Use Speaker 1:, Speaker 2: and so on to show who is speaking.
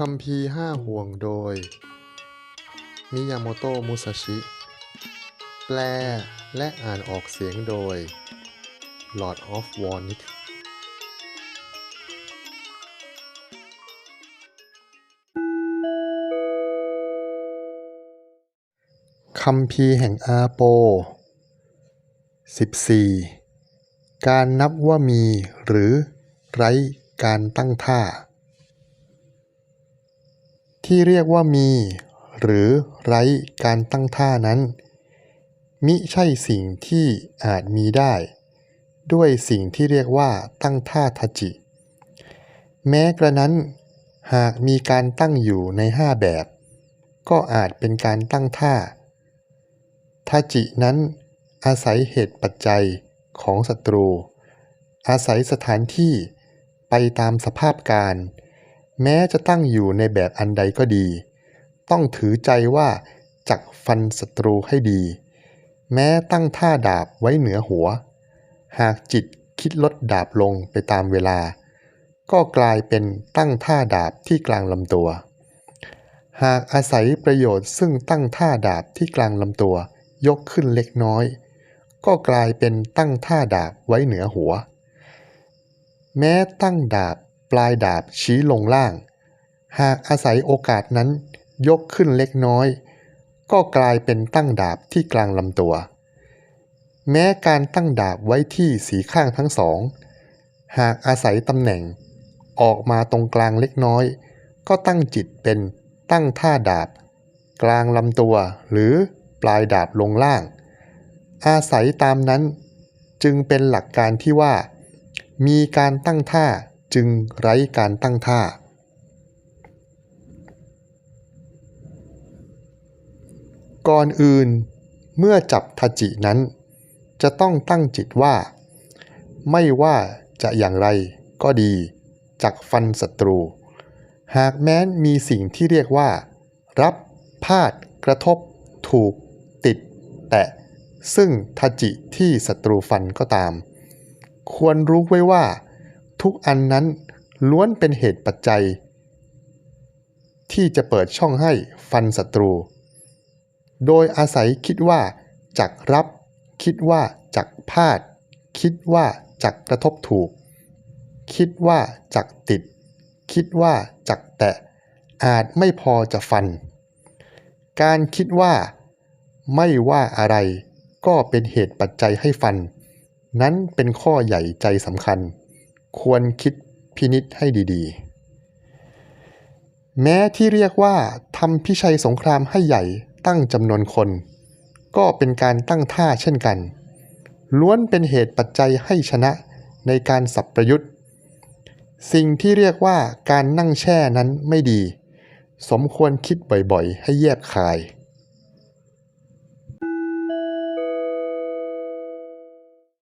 Speaker 1: คัมภีห้าห่วงโดย มิยาโมโตะมุซาชิ แปลและอ่านออกเสียงโดย Lord of Warnick คัมภีแห่งอาโป 14 การนับว่ามีหรือไร้การตั้งท่า ที่เรียกว่ามี หรือไร้การตั้งท่านั้น มิใช่สิ่งที่อาจมีได้ ด้วยสิ่งที่เรียกว่าตั้งท่าทจิ แม้กระนั้น หากมีการตั้งอยู่ในห้าแบบ ก็อาจเป็นการตั้งท่าทาจินั้น อาศัยเหตุปัจจัยของศัตรู อาศัยสถานที่ไปตามสภาพการ แม้จะตั้งอยู่ในแบบอันใดก็ดี ต้องถือใจว่าจักฟันศัตรูให้ดี แม้ตั้งท่าดาบไว้เหนือหัว หากจิตคิดลดดาบลงไปตามเวลา ก็กลายเป็นตั้งท่าดาบที่กลางลำตัว หากอาศัยประโยชน์ซึ่งตั้งท่าดาบที่กลางลำตัวยกขึ้นเล็กน้อย ก็กลายเป็นตั้งท่าดาบไว้เหนือหัว แม้ตั้งดาบ ปลายดาบชี้ลงล่าง หากอาศัยโอกาสนั้นยกขึ้นเล็กน้อย ก็กลายเป็นตั้งดาบที่กลางลำตัว แม้การตั้งดาบไว้ที่สีข้างทั้งสอง หากอาศัยตำแหน่ง ออกมาตรงกลางเล็กน้อย ก็ตั้งจิตเป็นตั้งท่าดาบ กลางลำตัวหรือปลายดาบลงล่าง อาศัยตามนั้นจึงเป็นหลักการที่ว่า มีการตั้งท่า จึงไร้การตั้งท่า ก่อนอื่นเมื่อจับทาจินั้น จะต้องตั้งจิตว่า ไม่ว่าจะอย่างไรก็ดีจักฟันศัตรู หากแม้นมีสิ่งที่เรียกว่า รับพาดกระทบ ถูก ติด แตะ ซึ่งทาจิที่ศัตรูฟันก็ตาม ควรรู้ไว้ว่า ทุกอันนั้นล้วนเป็นเหตุปัจจัย ที่จะเปิดช่องให้ฟันศัตรู โดยอาศัยคิดว่าจักรับ คิดว่าจักพาด คิดว่าจักกระทบถูก คิดว่าจักติด คิดว่าจักแตะ อาจไม่พอจะฟัน การคิดว่า ไม่ว่าอะไรก็เป็นเหตุปัจจัยให้ฟัน นั้นเป็นข้อใหญ่ใจสำคัญ ควรคิดพินิษให้ดีๆ แม้ที่เรียกว่าทำพิชัยสงครามให้ใหญ่ตั้งจำนวนคน ก็เป็นการตั้งท่าเช่นกัน ล้วนเป็นเหตุปัจจัยให้ชนะในการสับประยุทธ์ สิ่งที่เรียกว่าการนั่งแช่นั้นไม่ดี สมควรคิดบ่อยๆ ให้แยบคาย